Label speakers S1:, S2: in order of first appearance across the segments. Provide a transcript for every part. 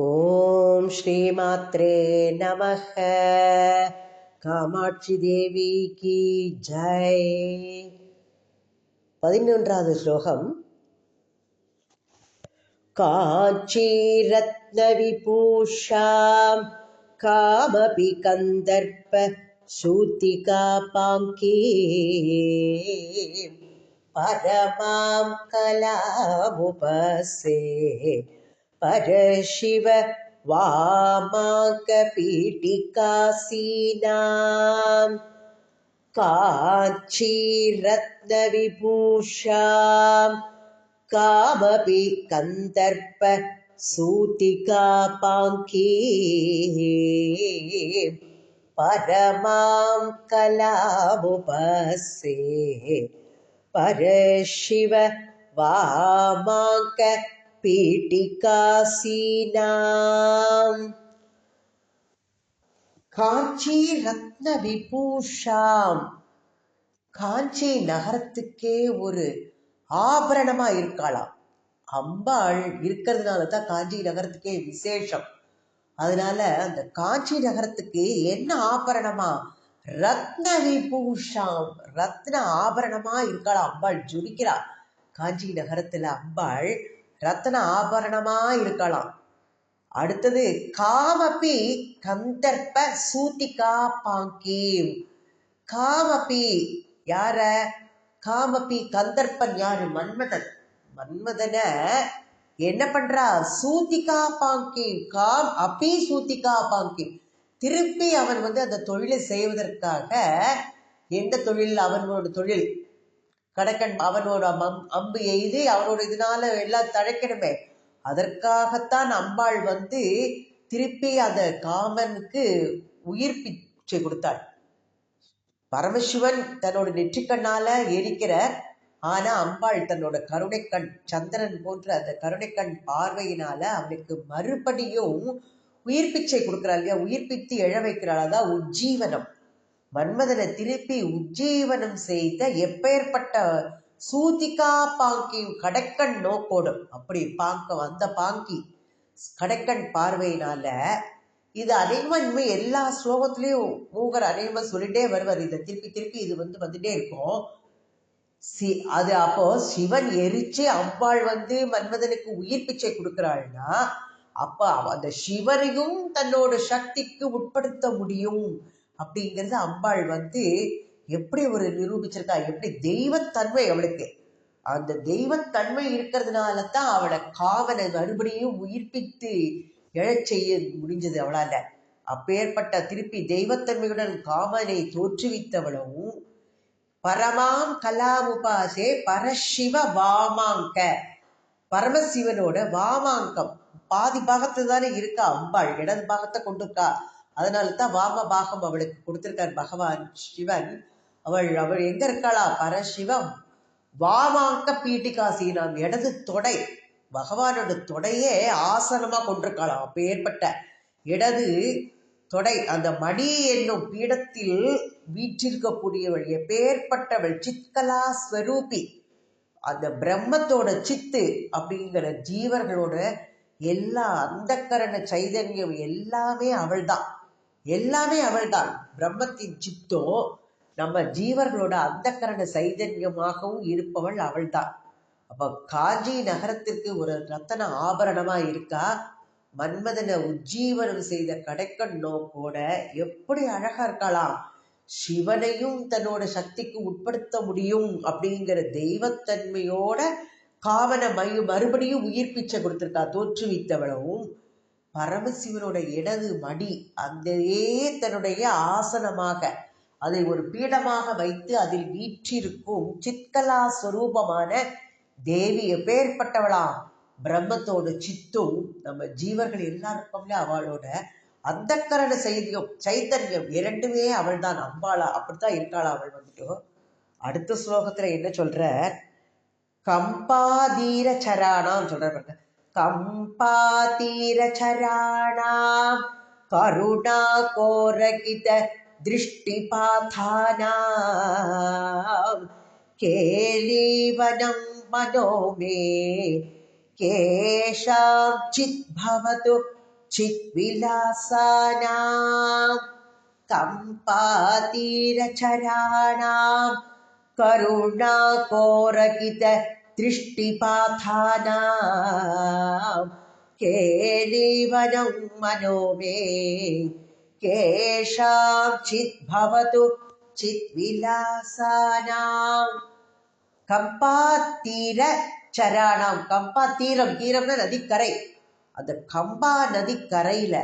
S1: ஓம் ஸ்ரீமாத்ரே நமக காமாட்சி தேவி கி ஜெய். பதினொன்றாவது ஸ்லோகம். காட்சி ரத்ன விபூஷாம் காமபி கந்தர்ப்ப சூத்திகா பாங்கி. பரமாம் கலாமுபசே. परशिव वामाकपीठिकासीनां काञ्चीरत्नविभूषां कामपि कन्दर्प सूतिकापाङ्की परमां कलामुपसे परशिव वामाङ्क பீட்டிகாசீனாம். காஞ்சி ரத்ன விபூஷாம் காஞ்சி நகரத்துக்கே ஒரு ஆபரணமா இருக்காளாம். அம்பாள் இருக்கிறதுனால தான் காஞ்சி நகரத்துக்கே விசேஷம். அதனால அந்த காஞ்சி நகரத்துக்கு என்ன ஆபரணமா? ரத்ன விபூஷாம் ரத்ன ஆபரணமா இருக்காளாம் அம்பாள் ஜொலிக்கிறா. காஞ்சி நகரத்துல அம்பாள் ரத்தன ஆபரணமா இருக்கலாம். அடுத்தது காமப்பி கந்தர்ப்ப சூத்திகா பாங்கீம். காமப்பி யார? காமப்பி கந்தர்ப்பன் யாரு? மன்மதன். மன்மதன என்ன பண்றா? சூத்திகா பாங்கீம். காம் அப்பி சூத்திகா பாங்கீம். திருப்பி அவன் வந்து அந்த தொழிலை செய்வதற்காக எந்த தொழில்? அவனோட தொழில் கடக்கன் அவனோட அம்பு எய்து அவனோட இதனால எல்லாம் தழைக்கணுமே. அதற்காகத்தான் அம்பாள் வந்து திருப்பி அந்த காமனுக்கு உயிர் பிச்சை கொடுத்தாள். பரமசிவன் தன்னோட நெற்றிக்கண்ணால எரிக்கிறார் ஆனா அம்பாள் தன்னோட கருணைக்கண் சந்திரன் போன்ற அந்த கருணைக்கண் பார்வையினால அவனுக்கு மறுபடியும் உயிர் பிச்சை கொடுக்கிறாள் இல்லையா? உயிர்ப்பித்து எழ வைக்கிறாள். அதான் உஜ்ஜீவனம் மன்மதனை திருப்பி உஜ்ஜீவனம் செய்த எப்பேற்பட்ட சூதிகா பாங்கி கடைக்கண் நோக்கோடும் அப்படி பாங்க அந்த பாங்கி கடைக்கண் பார்வையினால இது அனைவன்மை எல்லா ஸ்லோகத்திலையும் மூகர் அனைவ சொல்லிட்டே வருவார். இதை திருப்பி திருப்பி இது வந்து வந்துட்டே இருக்கும். சி அது அப்போ சிவன் எரிச்சு அம்பாள் வந்து மன்மதனுக்கு உயிர் பிச்சை கொடுக்கிறாள்னா அப்ப அந்த சிவனையும் தன்னோட சக்திக்கு உட்படுத்த முடியும். அப்படிங்கிறது அம்பாள் வந்து எப்படி ஒரு நிரூபிச்சிருக்கா? எப்படி தெய்வத்தன்மை அவளுக்கு. அந்த தெய்வத்தன்மை இருக்கிறதுனால தான் அவளை காவலை மறுபடியும் உயிர்ப்பித்து எழச் செய்ய முடிஞ்சது அவளால. அப்பேற்பட்ட திருப்பி தெய்வத்தன்மையுடன் காமனை தோற்றுவித்தவளும் பரமாம் கலாமுபாசே பரசிவ வாமாங்க. பரமசிவனோட வாமாங்கம். பாதி பாகத்துல தானே இருக்கா அம்பாள். இடது பாகத்தை கொண்டிருக்கா. அதனால தான் வாம பாகம் அவளுக்கு கொடுத்திருக்கார் பகவான் சிவன். அவள் அவள் எங்க இருக்காளா? பரசிவம். வாமாங்க பீட்டிகாசீனாம். இடது தொடை. பகவானோட தொடையே ஆசனமா கொண்டிருக்காளாம் அப்ப ஏற்பட்ட இடது தொடை. அந்த மணி என்னும் பீடத்தில் வீற்றிருக்கக்கூடியவள் எப்பேற்பட்டவள்? சித்கலா ஸ்வரூபி அந்த பிரம்மத்தோட சித்து அப்படிங்கிற ஜீவர்களோட எல்லா அந்த கரண சைதன்யம் எல்லாமே அவள்தான். எல்லாமே அவள்தான். பிரம்மத்தின் சித்தோ நம்ம ஜீவர்களோட அந்தக்கரண சைதன்யமாகவும் இருப்பவள் அவள்தான். அப்ப காஞ்சி நகரத்திற்கு ஒரு ரத்தன ஆபரணமா இருக்கா? மன்மதனை உஜ்ஜீவனம் செய்த கடைக்கண்ணோ நோக்கோட எப்படி அழகா இருக்கலாம்? சிவனையும் தன்னோட சக்திக்கு உட்படுத்த முடியும் அப்படிங்கிற தெய்வத்தன்மையோட காவன மயு மறுபடியும் உயிர் பிச்சை தோற்றுவித்தவளவும் பரமசிவனோட இடது மடி அந்தே தன்னுடைய ஆசனமாக அதை ஒரு பீடமாக வைத்து அதில் வீற்றிருக்கும் சித்கலா ஸ்வரூபமான தேவி எப்பேற்பட்டவளாம் பிரம்மத்தோட சித்தும் நம்ம ஜீவர்கள் எல்லாருக்கும்ல அவளோட அந்த கரண செய்தியும் சைத்தன்யம் இரண்டுமே அவள் தான் அம்பாளா அப்படித்தான் இருக்காளா அவள் வந்துட்டு. அடுத்த ஸ்லோகத்துல என்ன சொல்ற கம்பாதீர சரானாம் சொல்ற कम्पातीरचराणां करुणाकोरकितदृष्टिपाथानां केलीवनं मनो मे केषां चिद्भवतु चिद्विलासानां कम्पातीरचराणां करुणाकोरकित दृष्टिपाथानां केलीवनं मनो मे केषां चिद्भवतु चिद्विलासानां கம்பாத்தீர சராணம் கம்பா தீரம் தீரம்னா நதிக்கரை அந்த கம்பா நதிக்கரையில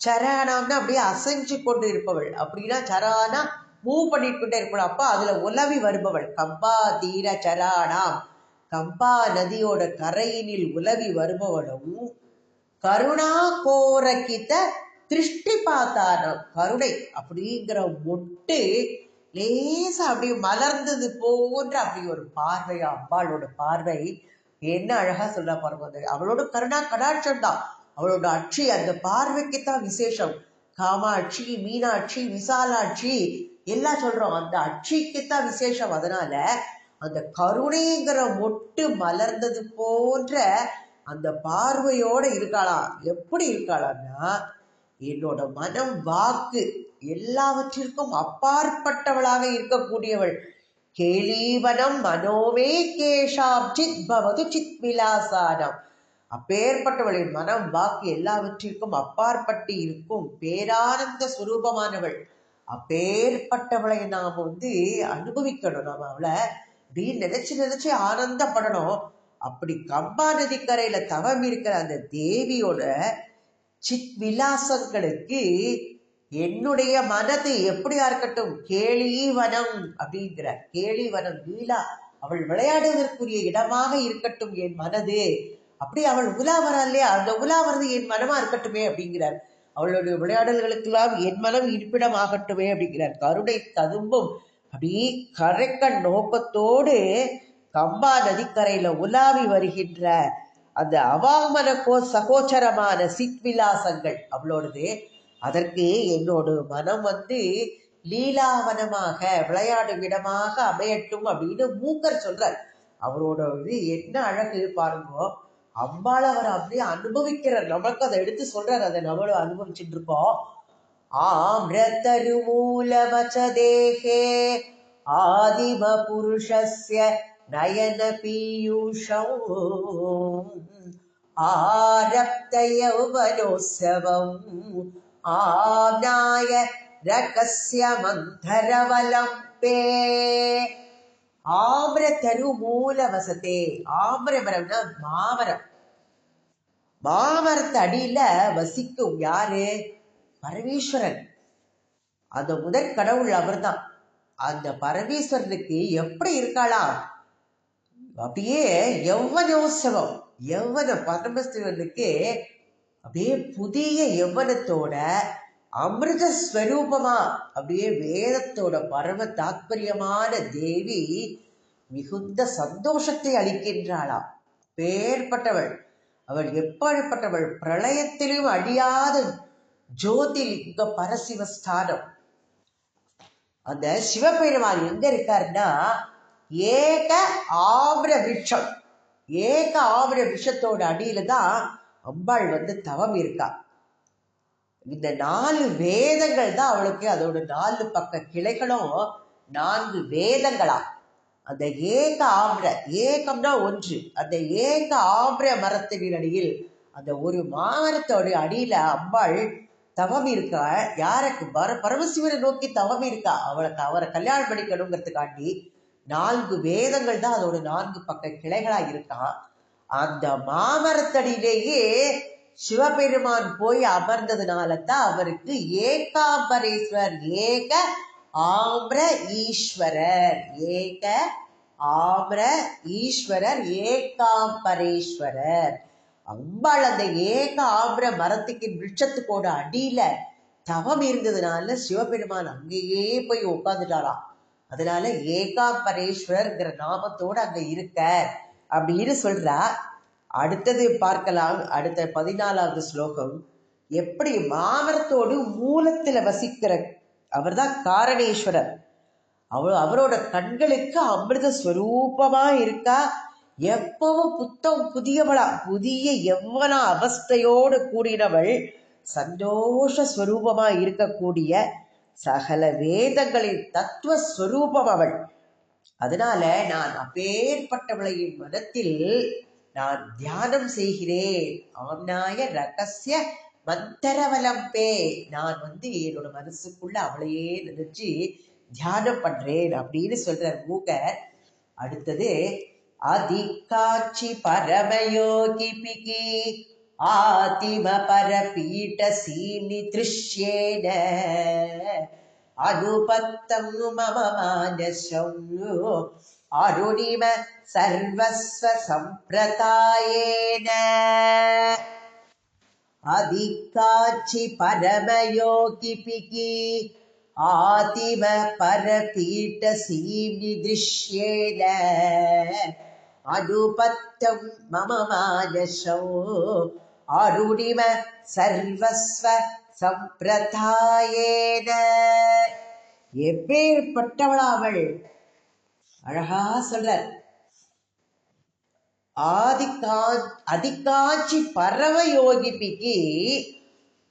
S1: சராணம்னா அப்படியே அசைஞ்சு கொண்டு இருப்பவள் அப்படின்னா சரானா மூவ் பண்ணிட்டு கொண்டே இருப்பவள் அப்ப அதுல உலவி வருபவள் கம்பா தீர சராணாம் கம்பா நதியோட கரையினில் உலவி வருபவனும் கருணா கோரக்கித்த திருஷ்டி பார்த்தானம் கருணை அப்படிங்கிற மொட்டு லேசா அப்படியே மலர்ந்தது போன்ற அப்படி ஒரு பார்வை அம்பாளோட பார்வை. என்ன அழகா சொல்ல பாருங்க அவளோட கருணா கடாட்சம் தான். அவளோட அட்சி அந்த பார்வைக்கு தான் விசேஷம். காமாட்சி மீனாட்சி விசாலாட்சி எல்லாம் சொல்றோம். அந்த அட்சிக்கு தான் விசேஷம். அதனால அந்த கருணைங்கிற மொட்டு மலர்ந்தது போன்ற அந்த பார்வையோட இருக்காளாம் எப்படி இருக்காளான்னா என்னோட மனம் வாக்கு எல்லாவற்றிற்கும் அப்பாற்பட்டவளாக இருக்கக்கூடியவள். கேளீவனம் மனோவே கேஷாம் சித் பவது சித் விலாசானம் அப்பேற்பட்டவளின் மனம் வாக்கு எல்லாவற்றிற்கும் அப்பாற்பட்டு இருக்கும் பேரானந்த சுரூபமானவள். அப்பேற்பட்டவளை நாம் வந்து அனுபவிக்கணும். நாம் அவளை அப்படி நினைச்சு நினைச்சு ஆனந்தப்படணும். அப்படி கம்பா நதிக்கரையில தவம் இருக்கிற அந்த தேவியோட சித் விலாசங்களுக்கு என்னுடைய மனது எப்படியா இருக்கட்டும் கேளிவனம் அப்படிங்கிற கேளிவனம் லீலா அவள் விளையாடுவதற்குரிய இடமாக இருக்கட்டும் என் மனது. அப்படி அவள் உலா வரா இல்லையா? அந்த உலா வர்றது என் மனமா இருக்கட்டுமே அப்படிங்கிறார். அவளுடைய விளையாடல்களுக்கெல்லாம் என் மனம் இருப்பிடமாகட்டுமே அப்படிங்கிறார். கருணை ததும்பும் அப்படி கரைக்க நோக்கத்தோடு கம்பா நதிக்கரையில உலாவி வருகின்ற அந்த அவாமனக்கோ சகோச்சரமான சித்விலாசங்கள் அவளோடது. அதற்கு என்னோட மனம் வந்து லீலாவனமாக விளையாடும் இடமாக அமையட்டும் அப்படின்னு மூக்கர் சொல்றார். அவரோட இது என்ன அழகு பாருங்க. அம்பாள் அவர் அப்படியே அனுபவிக்கிறார் நமக்கு அதை எடுத்து சொல்றார். அதை நம்மளும் அனுபவிச்சுட்டு இருக்கோம். ஆம்ரதருமூலவச்சதேகே आदिमपुरुषस्य नयनपीयूषौ आरप्तयौवनोत्सवम् आम्नाय रकस्य मन्थरवलम्बे ஆம்நாய ரகஸ்ய மாமரம். மாமரத்து அடியில வசிக்கும் யாரு? பரமேஸ்வரன். அந்த முதற் கடவுள் அவர்தான். அந்த பரமேஸ்வரனுக்கு எப்படி இருக்காளா? அப்படியே யௌவனோத்சவம் யௌவன பரமேஸ்வரனுக்கு அப்படியே புதிய யௌவனத்தோட அமிர்த ஸ்வரூபமா அப்படியே வேதத்தோட பரம தாத்பரியமான தேவி மிகுந்த சந்தோஷத்தை அளிக்கின்றாளாம். பேர்பட்டவள் அவள் எப்படிப்பட்டவள் பிரளயத்திலும் அழியாத ஜோதிலிங்க பரசிவஸ்தானம் அந்த சிவபெருமான் எங்க இருக்காருன்னா ஏக ஆவர விஷம் ஏக ஆவிர விஷத்தோட அடியில தான் அம்பாள் வந்து தவம் இருக்கா. இந்த நாலு வேதங்கள் தான் அவளுக்கு அதோட நாலு பக்க கிளைகளும் நான்கு வேதங்களா. அந்த ஏக ஆம்ர ஏகம்னா ஒன்று. அந்த ஏக ஆம்ர மரத்தின் அடியில் அந்த ஒரு மாமரத்தோட அடியில அம்பாள் தவம் இருக்கா யாருக்கு பர பரமசிவனை நோக்கி தவம் இருக்கா அவளுக்கு அவரை கல்யாணம் பண்ணிக்கணுங்கிறதுக்காண்டி நான்கு வேதங்கள் தான் அதோட நான்கு பக்க கிளைகளா இருக்கான் அந்த மாமரத்தடியிலேயே சிவபெருமான் போய் அமர்ந்ததுனால தான் அவருக்கு ஏகாம்பரேஸ்வர் ஏக ஆம்ர ஈஸ்வரர் ஏக ஆம்ர ஈஸ்வரர் ஏகாம்பரேஸ்வரர். அம்பாள் அந்த ஏக ஆபர மரத்துக்கு விருட்சத்துக்கோட அடியில தவம் இருந்ததுனால சிவபெருமான் அங்கேயே போய் உட்காந்துட்டாராம் அதனால ஏகாம்பரேஸ்வரர்ங்கிற நாமத்தோட அங்க இருக்க அப்படின்னு சொல்றா அடுத்தது பார்க்கலாம். அடுத்த பதினாலாவது ஸ்லோகம். எப்படி மாமரத்தோடு மூலத்துல வசிக்கிற அவர் தான் காரணேஸ்வரர். அவ அவரோட கண்களுக்கு அமிர்த ஸ்வரூபமா இருக்கா? எப்பவும் புத்தம் புதியவளா புதிய எவ்வள அவஸ்தையோடு கூடினவள் சந்தோஷ ஸ்வரூபமா இருக்கக்கூடிய சகல வேதங்களின் தத்துவ ஸ்வரூபம் அவள். அதனால நான் அப்பேற்பட்டவளையின் மனத்தில் நான் தியானம் செய்கிறேன். ஆம்னாய ரகசிய மந்தரவலம்பே. நான் வந்து என்னோட மனசுக்குள்ள அவளையே நினைச்சு தியானம் பண்றேன் அப்படின்னு சொல்ற மூகர் அடுத்தது அதிகாட்சி பரமயோகி பிகி ஆதிம பரபீட்ட சீனி திருஷ்யேன அனுபத்தம் மம மானசம் அருணிம சர்வஸ்வ சம்பிரதாயேன அதிகாட்சி பரமயோகி பிகி அனுபத்தம் மம அருணிம சர்வஸ்வ சம்பிரதாயேன எப்பேற்பட்டவளா அவள் அழகா சொல்றார். ஆதிக்கா அதிகாட்சி பரவ யோகிபிக்கு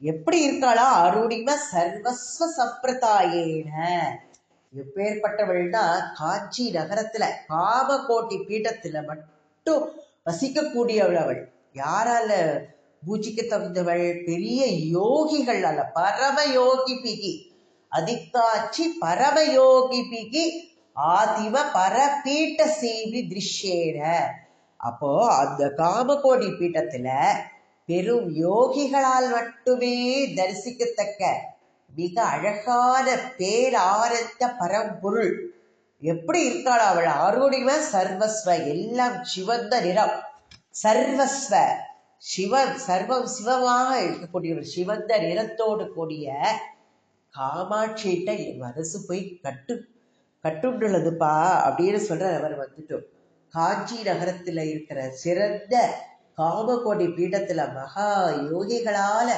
S1: எப்படி இருக்காளா? அருணிம சர்வஸ்வ சம்பிரதாயேன. எப்பேற்பட்டவள்னா காஞ்சி நகரத்துல காமகோட்டி பீடத்துல மட்டும் வசிக்கக்கூடியவள் அவள் யாரால பூஜிக்க தகுந்தவள்? பெரிய யோகிகள் அல்ல பரம யோகி பிகி. அதிகாட்சி பரம யோகி பிகி ஆதிம பரபீட்ட சேவி திருஷ்யேன. அப்போ அந்த காமகோடி பீட்டத்துல பெரும் யோகிகளால் மட்டுமே தரிசிக்கத்தக்க மிக அழகான பேரானந்த பரம்பொருள். எப்படி இருக்காள் அவள்? ஆரோடிவ சர்வஸ்வ எல்லாம் சிவந்த நிறம். சர்வஸ்வ சிவன் சர்வம் சிவமாக இருக்கக்கூடியவர் சிவந்த நிறத்தோடு கூடிய காமாட்சியிட்ட என் மனசு போய் கட்டு கட்டுண்டுள்ளதுப்பா அப்படின்னு சொல்ற அவர் வந்துட்டோம் காஞ்சி நகரத்துல இருக்கிற சிறந்த காமகோடி பீடத்துல மகா யோகிகளால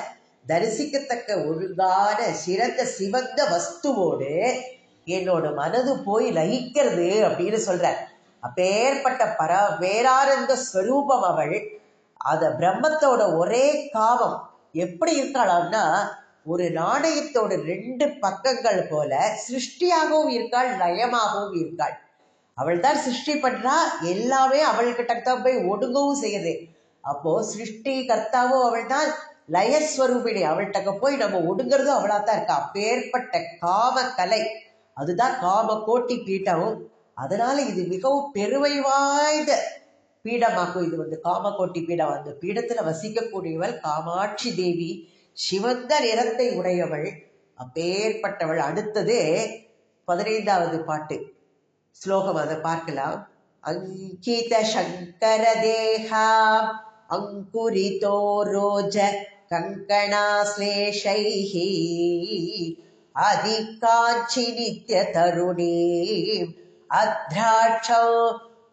S1: தரிசிக்கத்தக்க ஒழுங்கான சிறந்த சிவந்த வஸ்துவோடு என்னோட மனது போய் லயிக்கிறது அப்படின்னு சொல்ற அப்பேற்பட்ட பர வேறானந்த ஸ்வரூபம் அவள். அத பிரம்மத்தோட ஒரே காமம். எப்படி இருக்காளாம்னா ஒரு நாணயத்தோட ரெண்டு பக்கங்கள் போல சிருஷ்டியாகவும் இருக்காள் லயமாகவும் இருக்காள். அவள் தான் சிருஷ்டி பண்றா எல்லாமே அவள்கிட்ட தான் போய் ஒடுங்கவும் செய்யுது. அப்போ சிருஷ்டி கர்த்தாவும் அவள் தான் லயஸ்வரூபிணி அவள்கிட்ட போய் நம்ம ஒடுங்கிறதும் அவளா தான் இருக்கா. அப்பேற்பட்ட காம கலை அதுதான் காம கோட்டி பீடம். அதனால இது மிகவும் பெருமை வாய்ந்த பீடமாக்கும். இது வந்து காமகோட்டி பீடம். அந்த பீடத்துல வசிக்கக்கூடியவள் காமாட்சி தேவி. சிவந்த நிறத்தை உடையவள். அப்பேற்பட்டவள். அடுத்தது பதினைந்தாவது பாட்டு. ஸ்லோகம் அதை பார்க்கலாம். அங்கித சங்கர தேகா அங்குரிதோ ரோஜ कङ्कणाश्लेषैः अधिकाञ्चि नित्यतरुणीम् अध्राक्षौ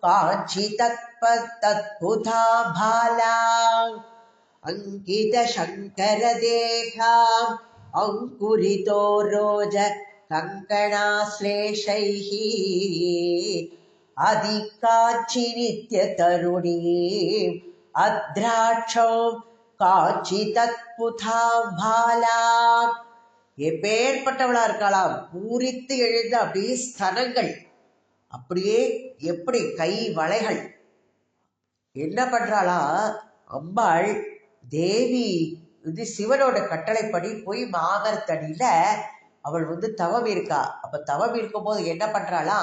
S1: काञ्चि तत्पतत्पुधा भाला। अङ्कितशङ्करदेहाम् अङ्कुरितो रोज कङ्कणाश्लेषैः अधिकाञ्चि नित्यतरुणीम् अध्राक्षौ காட்சி பாலா எப்பேற்பட்டவளா இருக்காளா பூரித்து எழுந்த அப்படியே ஸ்தனங்கள். அப்படியே எப்படி கை வளைகள். என்ன பண்றாளா? அம்பாள் தேவி இது சிவனோட கட்டளைப்படி போய் மாகர்த்தடியில அவள் வந்து தவம் இருக்கா. அப்ப தவம் இருக்கும்போது என்ன பண்றாளா?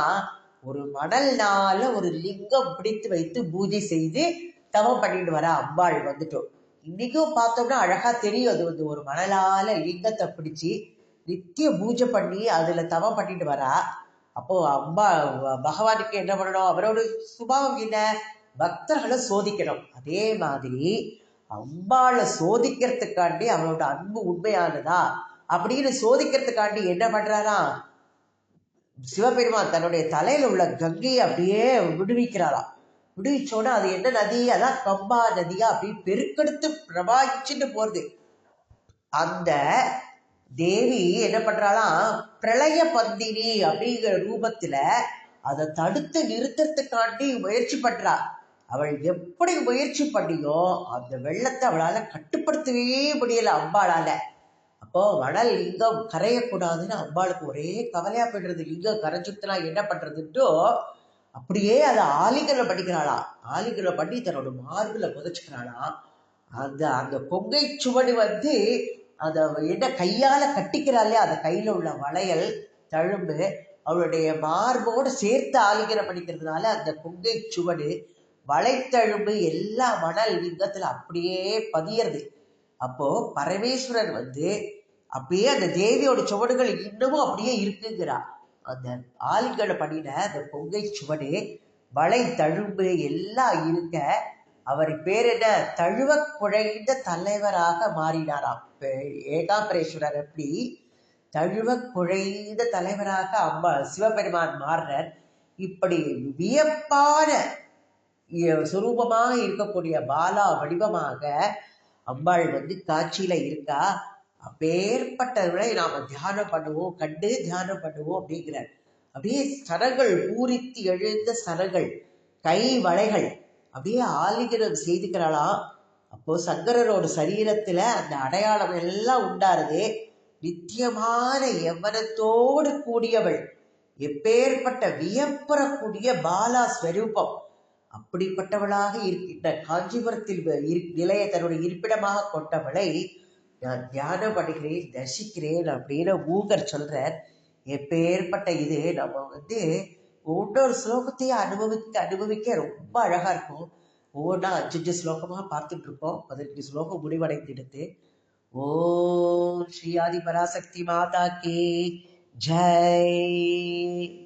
S1: ஒரு மணல்னால ஒரு லிங்கம் பிடித்து வைத்து பூஜை செய்து தவம் பண்ணிட்டு வரா. அம்பாள் வந்துட்டோம் இன்னைக்கும் பார்த்தோம்னா அழகா தெரியும். அது வந்து ஒரு மணலால லிங்கத்தை பிடிச்சி நித்திய பூஜை பண்ணி அதுல தவம் பண்ணிட்டு வரா. அப்போ அம்மா பகவானுக்கு என்ன பண்ணணும்? அவரோட சுபாவம் என்ன? பக்தர்களை சோதிக்கணும். அதே மாதிரி அம்பாளை சோதிக்கிறதுக்காண்டி அவனோட அன்பு உண்மையானதா? அப்படின்னு சோதிக்கிறதுக்காண்டி என்ன பண்றாராம் சிவபெருமான் தன்னுடைய தலையில உள்ள கங்கையை அப்படியே விடுவிக்கிறாராம். விடுவிச்சோன்னா அது என்ன நதி? அதான் கம்பா நதியா? அப்படி பெருக்கெடுத்து பிரபாச்சிட்டு போறது. அந்த தேவி என்ன பண்றாளாம்? பிரளய பந்தினி அப்படிங்கிற ரூபத்துல அதை தடுத்து நிறுத்தத்துக்காண்டி முயற்சி பண்றா. அவள் எப்படி முயற்சி பண்ணியோ அந்த வெள்ளத்தை அவளால் கட்டுப்படுத்தவே முடியல அம்பாளால. அப்போ வடல் லிங்கம் கரையக்கூடாதுன்னு அம்பாளுக்கு ஒரே கவலையா போயிடுறது. லிங்கம் கரைஞ்சுட்டுனா என்ன பண்றதுட்டோ அப்படியே அதை ஆலிங்கனம் பண்ணிக்கிறாளா ஆலிங்கனம் பண்ணி தன்னோட மார்பில் புதைச்சுக்கிறாளா? அந்த அந்த கொங்கை சுவடு வந்து அதை என்ன கையால் கட்டிக்கிறாளே அந்த கையில் உள்ள வளையல் தழும்பு அவளுடைய மார்போடு சேர்த்து ஆலிங்கனம் பண்ணிக்கிறதுனால அந்த கொங்கை சுவடு வளைத்தழும்பு எல்லா மணல் லிங்கத்தில் அப்படியே பதியறது. அப்போ பரமேஸ்வரர் வந்து அப்படியே அந்த தேவியோட சுவடுகள் இன்னமும் அப்படியே இருக்குங்கிறா. அந்த ஆள்களை பண்ணின அந்த பொங்கை சுவடு வளை தழும்பு எல்லாம் இருக்க அவர் பேர் என்ன? தழுவ குழைந்த தலைவராக மாறினாராம் ஏகாம்பரேஸ்வரர் எப்படி? தழுவ குழைந்த தலைவராக அம்மா சிவபெருமான் மாறினர். இப்படி வியப்பான சுரூபமாக இருக்கக்கூடிய பாலா வடிவமாக அம்பாள் வந்து காட்சியில இருக்கா. அப்பேற்பட்டவர்களை நாம் தியானம் பண்ணுவோம் கண்டு தியானம் பண்ணுவோம் அப்படிங்கிறார். அப்படியே சரங்கள் பூரித்து எழுந்த சரங்கள் கை வளைகள் அப்படியே ஆலிகிரம் செய்துக்கிறாளாம். அப்போ சங்கரரோட சரீரத்துல அந்த அடையாளம் எல்லாம் உண்டாருது. நித்தியமான எவனத்தோடு கூடியவள் எப்பேற்பட்ட வியப்புறக்கூடிய பாலா ஸ்வரூபம் அப்படிப்பட்டவளாக இருக்கின்ற காஞ்சிபுரத்தில் நிலைய தன்னுடைய இருப்பிடமாக கொண்டவளை நான் தியானம் பண்ணுகிறேன் தரிசிக்கிறேன் அப்படின்னு மூகர் சொல்கிறார் எப்பேற்பட்ட இது? நம்ம வந்து ஒவ்வொரு ஸ்லோகத்தையும் அனுபவிக்க அனுபவிக்க ரொம்ப அழகாக இருக்கும். ஒவ்வொன்றா அஞ்சு அஞ்சு ஸ்லோகமாக பார்த்துட்டு இருக்கோம். பதினஞ்சு ஸ்லோகம் முடிவடைந்திடுது. ஓம் ஸ்ரீ ஆதி பராசக்தி மாதா கே ஜெய்.